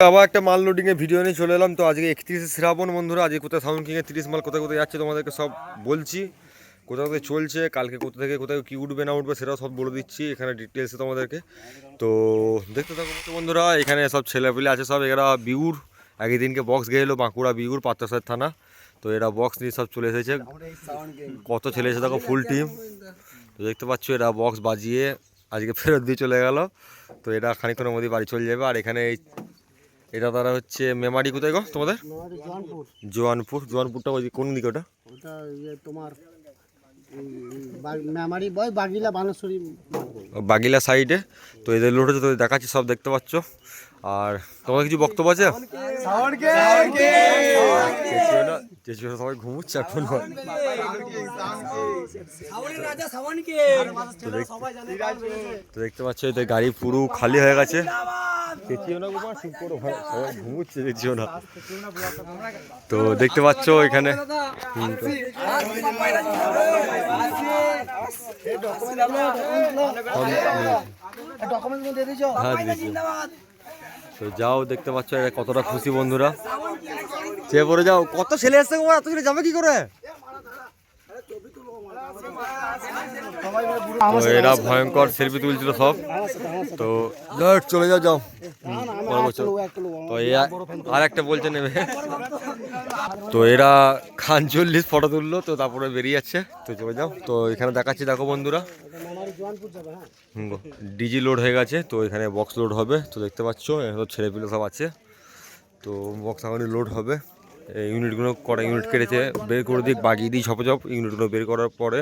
আবার একটা মাল লোডিং এর ভিডিও নিয়ে চলে এলাম। তো আজকে একত্রিশে শ্রাবণ বন্ধুরা, আজকে কোথায় সাউন্ড কিং এর তিরিশ মাল, কোথায় কোথায় যাচ্ছে তোমাদেরকে সব বলছি। কোথায় কোথায় চলছে, কালকে কোথা থেকে কোথায় কি উঠবে না উঠবে সেটাও সব বলে দিচ্ছি, এখানে ডিটেলসে তোমাদেরকে। তো দেখতে থাকো বন্ধুরা এখানে সব ছেলেপিলে আছে সব, এরা বিউর। একই দিনকে বক্স গেলো বাঁকুড়া বিউর পাত্রাসার থানা। তো এরা বক্স নিয়ে সব চলে এসেছে। কত ছেলে এসে দেখো ফুল টিম তো দেখতে পাচ্ছ, এরা বক্স বাজিয়ে আজকে ফেরত দিয়ে চলে গেল। তো এটা খানিক্ষণের মধ্যে বাড়ি চলে যাবে। আর এখানে এই এটা তারা হচ্ছে মেমারি কোথায় গো তোমাদের? জোয়ানপুর। জোয়ানপুর। জোয়ানপুরটা ওই কোন দিকে ওটা? ওটা ইয়ে তোমার মেমারি বয় বাগিলা বানেশ্বরী বাগিলা সাইডে তো এদের লোড হচ্ছে তো দেখাচ্ছি সব দেখতে পাচ্ছ। আর তোমার কিছু বক্তব্য আছে? সবাই ঘুমুচ্ছে এখন। তো দেখতে পাচ্ছ এদের গাড়ি পুরো খালি হয়ে গেছে। চেঁচিও না গোপা চুপ করো ভাই, সবাই ঘুমুচ্ছে চেঁচিও না তো দেখতে পাচ্ছ এখানে। তো- যাও, দেখতে পাচ্ছ এটা কতটা খুশি বন্ধুরা। চেয়ে পড়ে যাও। কত ছেলে এসছে গো এত ছেলে যাবে কি করে? তো এরা ভয়ঙ্কর সেলফি তুলছিল সব। তো চলে যাও যাও। তো আর একটা বলছে নেবে। তো এরা খান চল্লিশ ফটো তুললো তো তারপরে বেরিয়ে যাচ্ছে। তো চলে যাও। তো এখানে দেখাচ্ছি দেখো বন্ধুরা। ডিজি লোড হয়ে গেছে তো এখানে বক্স লোড হবে। তো দেখতে পাচ্ছ এখানে সব ছেলেপিলে সব আছে। তো বক্স এখনই লোড হবে। ইউনিটগুলো কটা ইউনিট কেটেছে বের করে দিই বাগিয়ে দিই ঝপ ঝপ ইউনিটগুলো বের করার পরে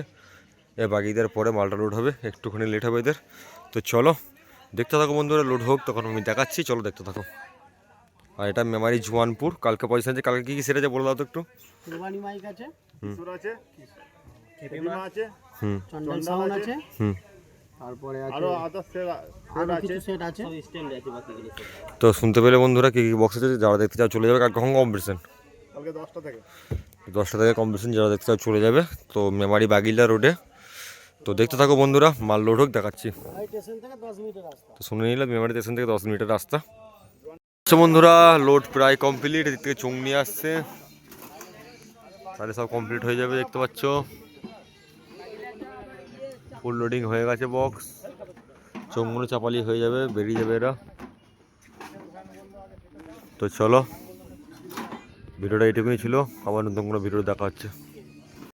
এ বাগিয়ে দেওয়ার পরে মালটা লোড হবে একটুখানি লেট হবে এদের। তো চলো দেখতে থাকো বন্ধুরা লোড হোক তখন আমি দেখাচ্ছি চলো দেখতে থাকো। আর এটা মেমারি জুয়ানপুর কালকে পয়সা আছে কালকে কী কী সেরেছে বলে দাও তো একটু। কুরবানি মাইক আছে আছে আছে হুম। চন্দন সাউন্ড আছে হুম। তারপরে আছে আরও আদার সেট আরও কিছু সেট আছে। তো শুনতে পেলে বন্ধুরা কী কী বক্স আছে যারা দেখতে চাও চলে যাবে কালকে কখন কম্পিটিশন কালকে দশটা থেকে। দশটা থেকে কম্পিটিশন যারা দেখতে চাও চলে যাবে। তো মেমারি বাগিলা রোডে। তো দেখতে থাকো বন্ধুরা মাল লোড হোক দেখাচ্ছি। তো শুনে নিলাম মেমারি স্টেশন থেকে দশ মিনিটের রাস্তা। আচ্ছা বন্ধুরা লোড প্রায় কমপ্লিট এদিক থেকে চোং নিয়ে আসছে। তাহলে সব কমপ্লিট হয়ে যাবে দেখতে পাচ্ছ। ফুল লোডিং হয়ে গেছে বক্স চোঙগুলো চাপালি হয়ে যাবে বেরিয়ে যাবে এরা। তো চলো। ভিডিওটা এটুকুই ছিল। আবার নতুন কোনো ভিডিও দেখা হচ্ছে।